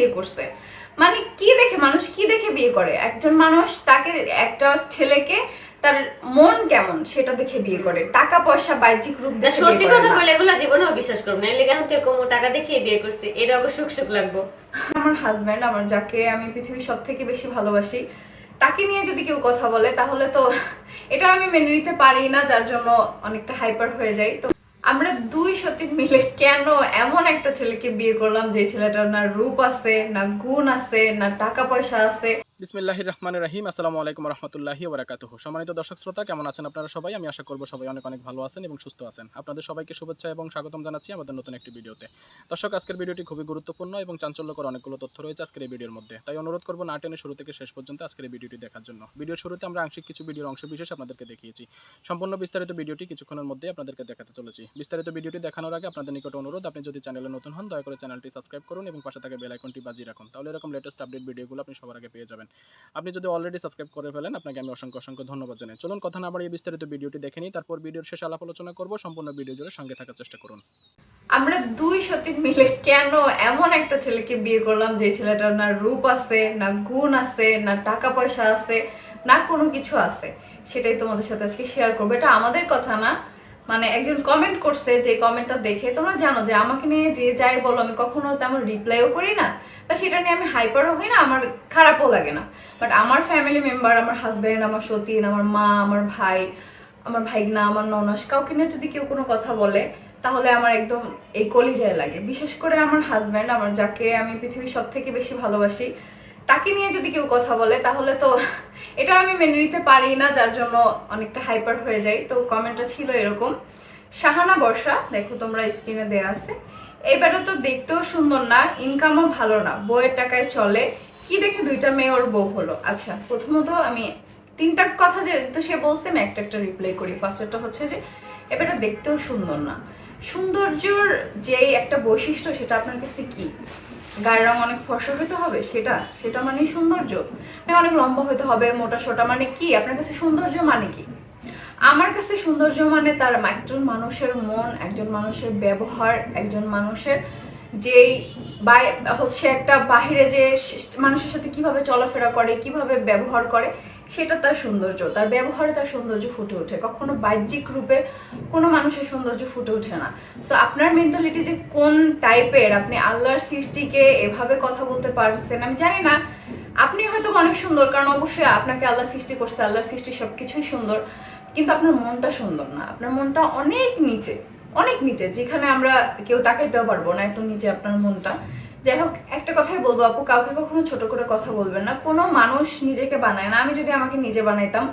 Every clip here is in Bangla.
বিয়ে করছে। মানে কি দেখে মানুষ কি দেখে বিয়ে করে? একজন মানুষ তাকে একটা ছেলেকে তার মন কেমন সেটা দেখে বিয়ে করে। টাকা পয়সা বাহ্যিক রূপ দেখে সত্যি কথা বলে এগুলো জীবনেও বিশ্বাস করব না। লেগে থেকে কমো টাকা দেখে বিয়ে করছে। এটা অবশ্য সুখ সুখ লাগবো। আমার হাজব্যান্ড আমার যাকে আমি পৃথিবীর সব থেকে বেশি ভালোবাসি তাকে নিয়ে যদি কেউ কথা বলে তাহলে তো এটা আমি মেনে নিতে পারি না যার জন্য অনেকটা হাইপার হয়ে যাই। তো আমরা দুই সতী মিলে কেন এমন একটা ছেলেকে বিয়ে করলাম? যে ছেলেটার না রূপ আছে, না গুণ আছে, না টাকা পয়সা আছে। বিসমিল্লাহির রহমান রাহিম। আসসালামু আলাইকুম রহমতুল্লাহি ওবরাকাতুহু। সম্মানিত দর্শক শ্রোতা, কেমন আছেন আপনারা সবাই? আমি আশা করব সবাই অনেক অনেক ভালো আছেন এবং সুস্থ আছেন। আপনাদের সবাইকে শুভেচ্ছা এবং স্বাগতম জানাচ্ছি আমাদের নতুন একটি ভিডিওতে। দর্শক, আজকের ভিডিওটি খুবই গুরুত্বপূর্ণ এবং চাঞ্চল্যকর অনেকগুলো তথ্য রয়েছে আজকের এই ভিডিওর মধ্যে। তাই অনুরোধ করব না টেনে শুরু থেকে শেষ পর্যন্ত আজকের এই ভিডিওটি দেখার জন্য। ভিডিওর শুরুতে আমরা আংশিক কিছু ভিডিওর অংশ বিশেষ আপনাদেরকে দেখিয়েছি। সম্পূর্ণ বিস্তারিত ভিডিওটি কিছুক্ষণের মধ্যে আপনাদেরকে দেখাতে চলেছি। বিস্তারিত ভিডিওটি দেখানোর আগে আপনাদের নিকট অনুরোধ, আপনি যদি চ্যানেলে নতুন হন, দয়া করে চ্যানেলটি সাবস্ক্রাইব করুন এবং পাশে থাকা বেল আইকনটি বাজিয়ে রাখুন। তাহলে এরকম লেটেস্ট আপডেট ভিডিওগুলো আপনি সবার আগে পেয়ে যাবেন। আপনি যদি অলরেডি সাবস্ক্রাইব করে ফেলেন, আপনাকে আমি অসংখ্য অসংখ্য ধন্যবাদ জানাই। চলুন কথা না বাড়িয়ে বিস্তারিত ভিডিওটি দেখে নিই, তারপর ভিডিওর শেষে আলাপ আলোচনা করব, সম্পূর্ণ ভিডিও জুড়ে সঙ্গে থাকার চেষ্টা করুন। আমরা দুই সতী মিলে কেন এমন একটা ছেলেকে বিয়ে করলাম, যে ছেলেটার না রূপ আছে, না গুণ আছে, না টাকা পয়সা আছে, না কোনো কিছু আছে? সেটাই তোমাদের সাথে আজকে শেয়ার করব। এটা আমাদের কথা না মানে একজন কমেন্ট করছে যে কমেন্টটা দেখে, তোমরা জানো যে আমাকে নিয়ে যে যাই বলো, আমি কখনো তেমন রিপ্লাইও করি না। বা সেটা নিয়ে আমি হাইপারও হই না, আমার খারাপও লাগে না। বাট আমার ফ্যামিলি মেম্বার আমার হাজব্যান্ড আমার সতীন, আমার মা, আমার ভাই, আমার ভাইগনা, আমার ননস, কাউকে নিয়ে যদি কেউ কোনো কথা বলে, তাহলে আমার একদম এই কলিজায় লাগে। বিশেষ করে আমার হাজব্যান্ড আমার যাকে আমি পৃথিবীর সব থেকে বেশি ভালোবাসি তাকে নিয়ে যদি কেউ কথা বলে, তাহলে তো এটা আমি মেনে নিতে পারি না, যার জন্য অনেকটা হাইপার হয়ে যাই। তো কমেন্টটা ছিল এরকম। শাহানা বর্ষা, দেখো তোমরা স্ক্রিনে দেয়া আছে। এবারে তো দেখতেও সুন্দর না ইনকামও ভালো না, বইয়ের টাকায় চলে। কি দেখে দুইটা মেয়ে ওর বউ হলো? আচ্ছা প্রথমত আমি তিনটা কথা যে তো সে বলছে, আমি একটা একটা রিপ্লাই করি। ফার্স্টটা হচ্ছে যে এবারে দেখতেও সুন্দর না। সৌন্দর্যর যে একটা বৈশিষ্ট্য, সেটা আপনার কাছে কি? গায়ের রং অনেক ফর্সা হইতে হবে, সেটা সেটা মানে সৌন্দর্য। মানে অনেক লম্বা হইতে হবে, মোটা সোটা মানে কি? আপনার কাছে সৌন্দর্য মানে কি? আমার কাছে সৌন্দর্য মানে তার একজন মানুষের মন, একজন মানুষের ব্যবহার, একজন মানুষের বাই- হচ্ছে একটা বাহিরে যে মানুষের সাথে কীভাবে চলাফেরা করে, কীভাবে ব্যবহার করে, সেটা তার সৌন্দর্য, তার ব্যবহারে তার সৌন্দর্য ফুটে ওঠে। কখনো বাহ্যিক রূপে কোনো মানুষের সৌন্দর্য ফুটে ওঠে না। সো আপনার মেন্টালিটি যে কোন টাইপের আপনি আল্লাহর সৃষ্টিকে এভাবে কথা বলতে পারছেন, আমি জানি না। আপনি হয়তো অনেক সুন্দর, কারণ অবশ্যই আপনাকে আল্লাহ সৃষ্টি করছে, আল্লাহর সৃষ্টি সবকিছুই সুন্দর, কিন্তু আপনার মনটা সুন্দর না। আপনার মনটা অনেক নিচে। অনেক নিচে, যেখানে আমরা কেউ তাকাইতেও পারব না, এত নিচে আপনার মনটা। যাই হোক, একটা কথাই বলব আপু, কাউকে কখনো ছোট করে কথা বলবেন না। কোনো মানুষ নিজেকে বানায় না। আমি যদি আমাকে নিজে বানাইতাম,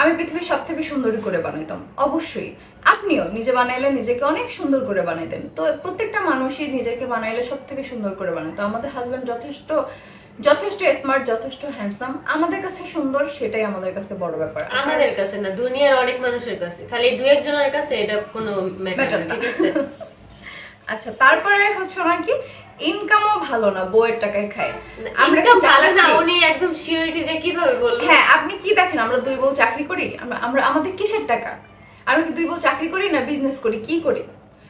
আমি পৃথিবীর সব থেকে সুন্দরী করে বানাইতাম। অবশ্যই, আপনিও নিজে বানাইলে নিজেকে অনেক সুন্দর করে বানাইতেন। তো প্রত্যেকটা মানুষই নিজেকে বানাইলে সব থেকে সুন্দর করে বানাইতো আমাদের হাজব্যান্ড যথেষ্ট যথেষ্ট স্মার্ট যথেষ্ট হ্যান্ডসাম আমাদের কাছে সুন্দর সেটাই আমাদের কাছে বড় ব্যাপার। আমাদের কাছে না দুনিয়ার অনেক মানুষের কাছে। খালি দু একজনের কাছে এটা কোনো ম্যাটার। ঠিক আছে? আচ্ছা তারপরে হচ্ছে ওনার কি ইনকামও ভালো না বইয়ের টাকায় খায়। আমরা কি ভালো না উনি একদম সিওরিটি দিয়ে কীভাবে বললেন হ্যাঁ আপনি কি দেখেন আমরা দুই বউ চাকরি করি আমরা আমাদের কিসের টাকা? আমরা কি দুই বউ চাকরি করি না বিজনেস করি কি করি?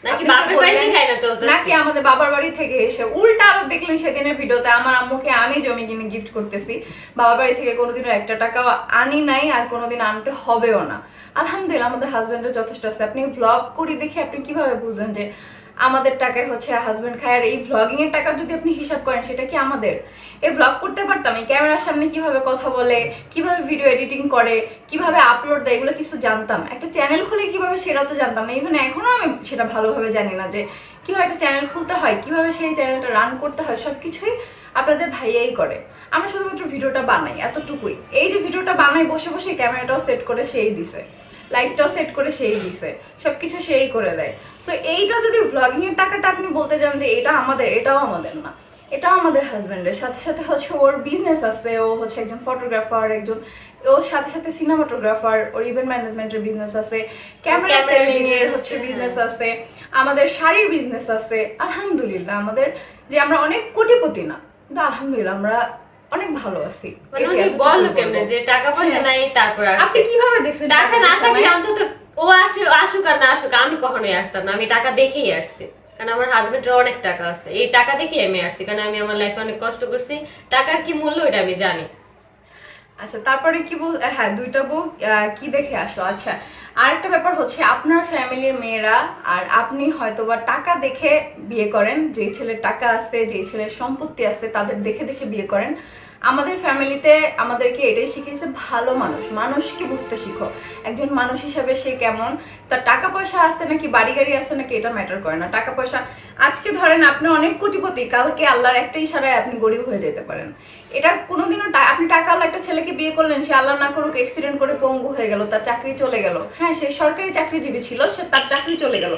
নাকি বাপের বাড়ি থেকে নাকি আমাদের বাবার বাড়ি থেকে এসে উল্টা আরও দেখলেন সেদিনের ভিডিওতে আমার আম্মুকে আমি জমি কিনে গিফট করতেছি। বাবার বাড়ি থেকে কোনোদিনও একটা টাকাও আনি নাই আর কোনোদিন আনতে হবেও না। আলহামদুলিল্লাহ আমাদের হাজবেন্ডের যথেষ্ট আছে। আপনি ভ্লগ করে দেখে আপনি কীভাবে বুঝলেন যে আমাদের টাকায় হচ্ছে হাজবেন্ড খায়। আর এই ভ্লগিং এর টাকা যদি আপনি হিসাব করেন, সেটা কি আমাদের? এই ভ্লগ করতে পারতাম, এই ক্যামেরার সামনে কীভাবে কথা বলে, কীভাবে ভিডিও এডিটিং করে, কীভাবে আপলোড দেয়, এগুলো কিছু জানতাম। একটা চ্যানেল খুলে কীভাবে সেটা তো জানতাম না। ইভেন এখনও আমি সেটা ভালোভাবে জানি না যে কীভাবে একটা চ্যানেল খুলতে হয়, কীভাবে সেই চ্যানেলটা রান করতে হয়, সবকিছুই আপনাদের ভাইয়াই করে। আমরা শুধুমাত্র ভিডিওটা বানাই, এতটুকুই। এই যে ভিডিওটা বানাই, বসে বসে ক্যামেরাটাও সেট করে, সেই দিছে। লাইটটাও সেট করে সেই দিছে সবকিছু সেই করে দেয়। সো এইটা যদি ব্লগিং এর টাকাটা আপনি বলতে যান যে এটা আমাদের এটাও আমাদের না। এটাও আমাদের হাজবেন্ডের সাথে সাথে হচ্ছে ওর বিজনেস আছে ও হচ্ছে একজন ফটোগ্রাফার একজন ওর সাথে সাথে সিনেমাটোগ্রাফার ওর ইভেন্ট ম্যানেজমেন্টের বিজনেস আছে ক্যামেরা সেলিং এর হচ্ছে বিজনেস হ্যাঁ। আছে আমাদের শাড়ির বিজনেস আছে। আলহামদুলিল্লাহ আমাদের যে আমরা অনেক কোটিপতি না কিন্তু আলহামদুলিল্লাহ আমরা অনেক ভালো আছি। মানে বলব। কেমনে যে টাকা পয়সা হ্যাঁ। নাই তারপর আপনি কীভাবে দেখছেন টাকা না থাকলে অন্তত ও আসে আসুক আর না আসুক আমি কখনোই আসতাম না আমি টাকা দেখেই আসছি। কারণ আমার হাজবেন্ডের অনেক টাকা আছে। এই টাকা দেখে আমি আসছি কারণ আমি আমার লাইফে অনেক কষ্ট করছি। টাকার কি মূল্য এটা আমি জানি। আচ্ছা তারপরে কি বল হ্যাঁ দুইটা বউ কি দেখে আসলো? আচ্ছা আরেকটা ব্যাপার হচ্ছে আপনার ফ্যামিলির মেয়েরা আর আপনি হয়তোবা টাকা দেখে বিয়ে করেন, যেই ছেলের টাকা আছে, যেই ছেলের সম্পত্তি আছে, তাদের দেখে দেখে বিয়ে করেন। আমাদের ফ্যামিলিতে আমাদেরকে এটাই শিখিয়েছে, ভালো মানুষ, মানুষকে বুঝতে শিখো। একজন মানুষ হিসাবে সে কেমন? তার টাকা পয়সা আছে নাকি, বাড়ি গাড়ি আছে নাকি, এটা ম্যাটার করে না। টাকা পয়সা, আজকে ধরেন আপনি অনেক কোটিপতি, কালকে আল্লাহর একটা ইশারায় আপনি গরিব হয়ে যেতে পারেন। এটা কোনোদিনও আপনি টাকা আল্লাহ একটা ছেলেকে বিয়ে করলেন, সে আল্লাহ না করুক অ্যাক্সিডেন্ট করে পঙ্গু হয়ে গেল, তার চাকরি চলে গেল। হ্যাঁ সে সরকারি চাকরিজীবী ছিল, সে তার চাকরি চলে গেল।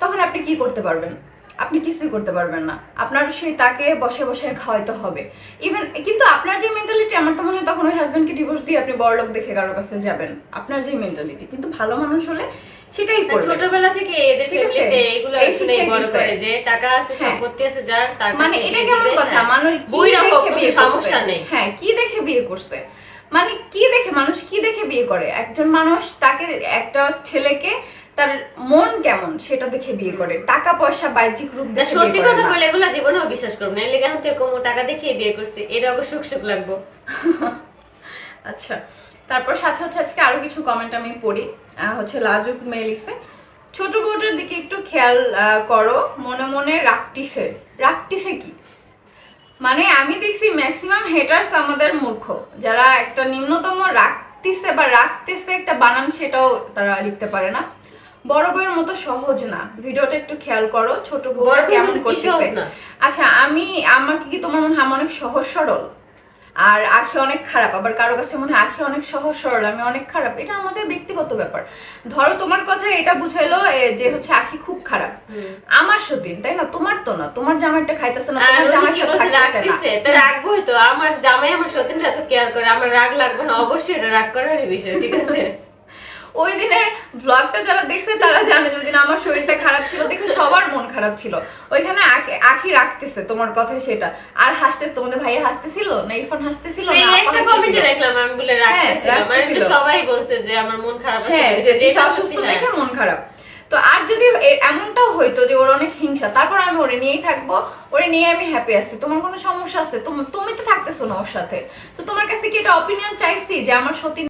তখন আপনি কি করতে পারবেন? আপনি কিছুই করতে পারবেন না। আপনার সেই তাকে বসে বসে খাওয়াইতে হবে। ইভেন কিন্তু আপনার যে মেন্টালিটি আমার তো মনে হয় তখন ওই হাজবেন্ডকে ডিভোর্স দিয়ে আপনি বড় লোক দেখে কারোর কাছে যাবেন। আপনার যে মেন্টালিটি কিন্তু ভালো মানুষ হলে সেটাই করবেন ছোটবেলা থেকে এদের ফ্যামিলিতে এগুলো শিক্ষাই বড় করে যে টাকা আছে হ্যাঁ। সম্পত্তি আছে যার তার মানে এটা কেমন কথা? হ্যাঁ। মানুষ কি দেখে বিয়ে সমস্যা নেই। হ্যাঁ কি দেখে বিয়ে করছে? মানে কি দেখে মানুষ কি দেখে বিয়ে করে? একজন মানুষ তাকে একটা ছেলেকে তার মন কেমন সেটা দেখে বিয়ে করে? টাকা পয়সা বাহ্যিক রূপ দেখে সত্যি কথা। বলে এগুলো জীবনেও বিশ্বাস করব না। এখন থেকে কমো টাকা দেখিয়ে বিয়ে করছে এটা আবার সুখ সুখ লাগবো। আচ্ছা তারপর সাথে হচ্ছে আজকে আরও কিছু কমেন্ট আমি পড়ি। হচ্ছে লাজুক মেয়ে লিখছে ছোট বউটার দিকে একটু খেয়াল করো মনে মনে রাখটিসে রাখটিসে কি? মানে আমি দেখছি ম্যাক্সিমাম হেটার্স আমাদের মূর্খ যারা একটা নিম্নতম রাখতেছে বা রাখতেছে একটা বানান সেটাও তারা লিখতে পারে না। বড় বউয়ের মতো সহজ না। ভিডিওটা একটু খেয়াল করো ছোট বউ কেমন করতেছে? আচ্ছা আমি আমাকে কি তোমার মনে হয় আমি অনেক সহজ সরল? আর আখি অনেক খারাপ আবার কারও কাছে মনে হয় আখি অনেক সহজ সরল আমি অনেক খারাপ এটা আমাদের ব্যক্তিগত ব্যাপার। ধরো তোমার কথা এটা বুঝাইলো যে হচ্ছে আখি খুব খারাপ। আমার সতীন তাই না? তোমার তো না তোমার জামাইটা খাইতেছে না তোমার জামাই সাথে থাকতেছে? না। রাখবোই তো আমার জামাই আমার সতীনটা এত কেয়ার করে আমার রাগ লাগবে না অবশ্যই এটা রাগ করারই বিষয় ঠিক আছে? ওই দিনের ব্লগটা যারা দেখছে তারা জানে যে দিন আমার শরীরটা খারাপ ছিল দেখে সবার মন খারাপ ছিল। ওইখানে আখি- রাখতেছে তোমার কথাই সেটা। আর হাসতে তোমাদের ভাইয়া হাসতেছিল? না ইরফান হাসতেছিল? না একটা কমেন্টে দেখলাম আমি বলে রাখতেছিলাম। মানে রাখতেছিল। সবাই বলছে যে আমার মন খারাপ হ্যাঁ যে এটা অসুস্থ দেখে মন খারাপ। তো আর যদি এমনটাও হইতো যে ওর অনেক হিংসা তারপর আমি ওরে নিয়েই থাকব ওরে নিয়ে আমি হ্যাপি আছি। তোমার কোনো সমস্যা আছে? তুমি তুমি তো থাকতেছো না ওর সাথে। তো তোমার কাছে কি এটা অপিনিয়ন চাইছি যে আমার সত্যি